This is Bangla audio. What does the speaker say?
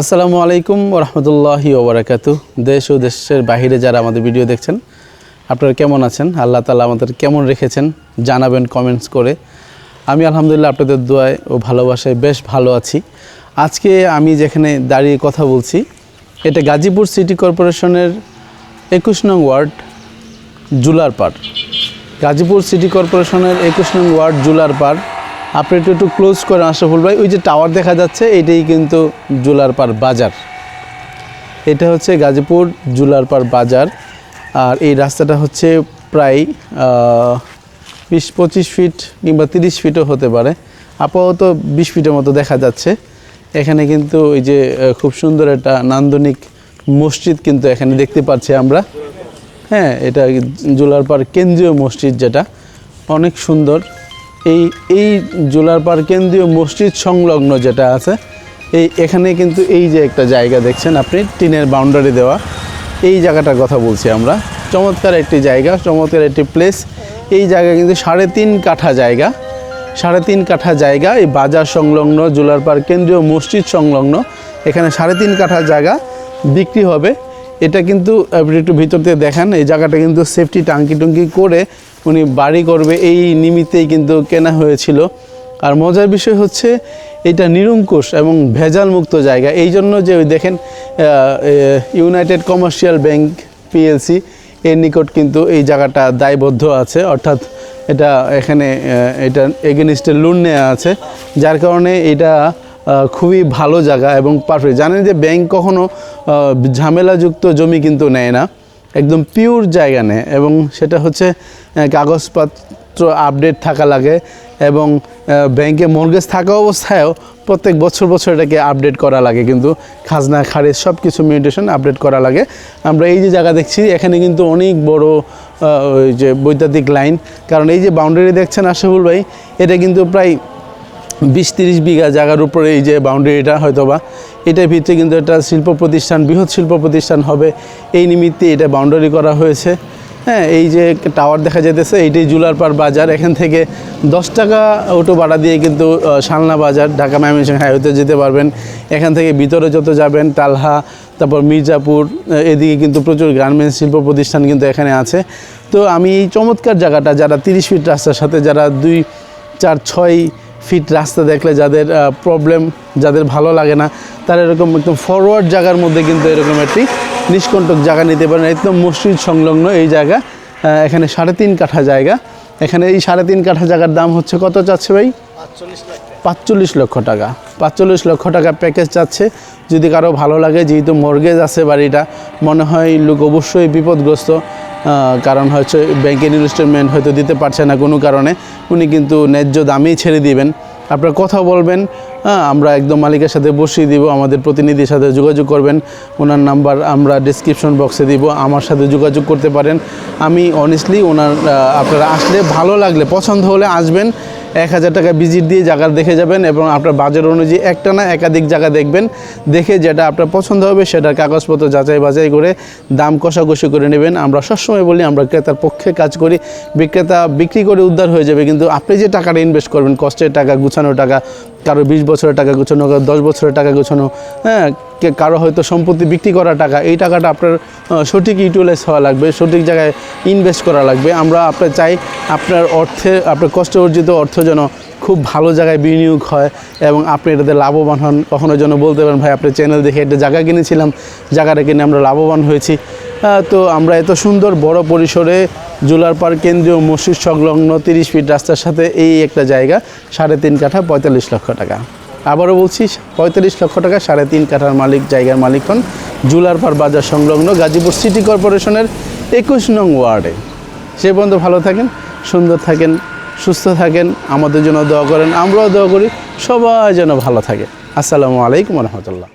আসসালামু আলাইকুম রহমতুল্লাহি ওবরাকাতু। দেশ ও দেশের বাহিরে যারা আমাদের ভিডিও দেখছেন, আপনারা কেমন আছেন? আল্লাহ তালা আমাদের কেমন রেখেছেন? জানাবেন কমেন্টস করে। আমি আলহামদুলিল্লাহ আপনাদের দোয়ায় ও ভালোবাসায় বেশ ভালো আছি। আজকে আমি যেখানে দাঁড়িয়ে কথা বলছি, এটা গাজীপুর সিটি কর্পোরেশনের একুশ নং ওয়ার্ড জুলার পাড়। গাজীপুর সিটি কর্পোরেশনের একুশ নং ওয়ার্ড জুলার পাড় আপনি একটু একটু ক্লোজ করেন আশরাফুল ভাই। ওই যে টাওয়ার দেখা যাচ্ছে, এটাই কিন্তু জুলার পাড় বাজার। এটা হচ্ছে গাজীপুর জুলার পাড় বাজার। আর এই রাস্তাটা হচ্ছে প্রায় বিশ পঁচিশ ফিট কিংবা তিরিশ ফিটও হতে পারে। আপাতত বিশ ফিটের মতো দেখা যাচ্ছে। এখানে কিন্তু ওই যে খুব সুন্দর একটা নান্দনিক মসজিদ কিন্তু এখানে দেখতে পাচ্ছি আমরা। হ্যাঁ এটা জুলার পাড় কেন্দ্রীয় মসজিদ যেটা। অনেক সুন্দর। এই এই জুলার পাড় কেন্দ্রীয় মসজিদ সংলগ্ন যেটা আছে, এই এখানে কিন্তু এই যে একটা জায়গা দেখছেন আপনি, টিনের বাউন্ডারি দেওয়া, এই জায়গাটার কথা বলছি আমরা। চমৎকার একটি জায়গা, চমৎকার একটি প্লেস এই জায়গা কিন্তু সাড়ে তিন কাঠা জায়গা। সাড়ে তিন কাঠা জায়গা, এই বাজার সংলগ্ন, জুলার পাড় কেন্দ্রীয় মসজিদ সংলগ্ন। এখানে সাড়ে তিন কাঠা জায়গা বিক্রি হবে। এটা কিন্তু একটু ভিতর থেকে দেখান, এই জায়গাটা কিন্তু সেফটি টাঙ্কি টুঙ্কি করে উনি বাড়ি করবে, এই নিমিত্তেই কিন্তু কেনা হয়েছিল। আর মজার বিষয় হচ্ছে, এটা নিরঙ্কুশ এবং ভেজাল মুক্ত জায়গা। এই জন্য যে ওই দেখেন ইউনাইটেড কমার্শিয়াল ব্যাংক পিএলসি এর নিকট কিন্তু এই জায়গাটা দায়বদ্ধ আছে। অর্থাৎ এটা এখানে এটা এগেনিস্টে লোন নেওয়া আছে। যার কারণে এটা খুবই ভালো জায়গা এবং পারফেক্ট জানেন যে ব্যাংক কখনো ঝামেলাযুক্ত জমি কিন্তু নেয় না। একদম পিওর জায়গা নেয় এবং সেটা হচ্ছে কাগজপত্র আপডেট থাকা লাগে এবং ব্যাংকে মর্গেজ থাকা অবস্থায়ও প্রত্যেক বছর বছর এটাকে আপডেট করা লাগে কিন্তু খাজনা, খারিজ সব কিছু মেডিটেশন আপডেট করা লাগে। আমরা এই যে জায়গা দেখছি, এখানে কিন্তু অনেক বড় ওই যে বৈদ্যুতিক লাইন কারণ এই যে বাউন্ডারি দেখছেন আশাফুল ভাই, এটা কিন্তু প্রায় বিশ তিরিশ বিঘা জায়গার উপরে এই যে বাউন্ডারিটা হয়তো বা এটার ভিতরে কিন্তু একটা শিল্প প্রতিষ্ঠান, বৃহৎ শিল্প প্রতিষ্ঠান হবে। এই নিমিত্তে এটা বাউন্ডারি করা হয়েছে। হ্যাঁ এই যে টাওয়ার দেখা যেতেছে এইটাই জুলার পার বাজার। এখান থেকে দশ টাকা অটো ভাড়া দিয়ে কিন্তু শালনা বাজার, ঢাকা ময়মনসিংহ হাইওয়েতে যেতে পারবেন। এখান থেকে ভিতরে যত যাবেন, তালহা, তারপর মির্জাপুর এদিকে কিন্তু প্রচুর গার্মেন্টস শিল্প প্রতিষ্ঠান কিন্তু এখানে আছে। তো আমি এই চমৎকার জায়গাটা, যারা তিরিশ ফিট রাস্তার সাথে, যারা দুই, চার, ছয় ফিট রাস্তা দেখলে যাদের প্রবলেম যাদের ভালো লাগে না, তারা এরকম একদম ফরওয়ার্ড জায়গার মধ্যে কিন্তু এরকম একটি নিষ্কণ্টক জায়গা নিতে পারেন। একদম মসজিদ সংলগ্ন এই জায়গা এখানে সাড়ে তিন কাঠা জায়গা। এখানে এই সাড়ে তিন কাঠা জায়গার দাম হচ্ছে কত চাচ্ছে ভাই? পাঁচচল্লিশ লক্ষ টাকা। পাঁচচল্লিশ লক্ষ টাকা। প্যাকেজ চাচ্ছে যদি কারও ভালো লাগে, যেহেতু মর্গেজ আছে বাড়িটা, মনে হয় লোক অবশ্যই বিপদগ্রস্ত। কারণ হচ্ছে ব্যাংকের ইনভেস্টমেন্ট হয়তো দিতে পারছে না কোনো কারণে, উনি কিন্তু ন্যায্য দামেই ছেড়ে দিবেন। আপনার কথা বলবেন আমরা একদম মালিকের সাথে বসিয়ে দিব, আমাদের প্রতিনিধির সাথে যোগাযোগ করবেন। ওনার নাম্বার আমরা ডিসক্রিপশন বক্সে দিব, আমার সাথে যোগাযোগ করতে পারেন। আমি অনেস্টলি ওনার আপনারা আসলে ভালো লাগলে, পছন্দ হলে আসবেন। এক হাজার টাকা ভিজিট দিয়ে জায়গা দেখে যাবেন এবং আপনার বাজার অনুযায়ী একটা না একাধিক জায়গা দেখবেন, দেখে যেটা আপনার পছন্দ হবে সেটার কাগজপত্র যাচাই বাছাই করে দাম কষাকষি করে নেবেন। আমরা সবসময় বলি আমরা ক্রেতার পক্ষে কাজ করি, বিক্রেতা বিক্রি করে উদ্ধার হয়ে যাবে, কিন্তু আপনি যে টাকাটা ইনভেস্ট করবেন, কষ্টের টাকা গুছানো টাকা, কারও বিশ বছরের টাকা গুছানো, কারও দশ বছরের টাকা গুছানো হ্যাঁ কারও হয়তো সম্পত্তি বিক্রি করা টাকা, এই টাকাটা আপনার সঠিক ইউটিলাইজ হওয়া লাগবে, সঠিক জায়গায় ইনভেস্ট করা লাগবে। আমরা আপনার চাই আপনার অর্থে, আপনার কষ্ট অর্জিত অর্থ যেন খুব ভালো জায়গায় বিনিয়োগ হয় এবং আপনি এটাতে লাভবান হন। কখনো যেন বলতে পারেন, ভাই, আপনার চ্যানেল দেখে একটা জায়গা কিনেছিলাম, জায়গাটা কিনে আমরা লাভবান হয়েছি। তো আমরা এত সুন্দর বড় পরিসরে জুলার পার্ক কেন্দ্রীয় মসজিদ সংলগ্ন তিরিশ ফিট রাস্তার সাথে এই একটা জায়গা, সাড়ে তিন কাঠা পঁয়তাল্লিশ লক্ষ টাকা। আবারও বলছি পঁয়তাল্লিশ লক্ষ টাকা, সাড়ে তিন কাঠার মালিক, জায়গার মালিক হন জুলারপাড় বাজার সংলগ্ন গাজীপুর সিটি কর্পোরেশনের একুশ নং ওয়ার্ডে। সে পর্যন্ত ভালো থাকেন, সুন্দর থাকেন, সুস্থ থাকেন, আমাদের জন্য দোয়া করেন, আমরাও দোয়া করি, সবাই যেন ভালো থাকে। আসসালামু আলাইকুম রহমতুল্লাহ।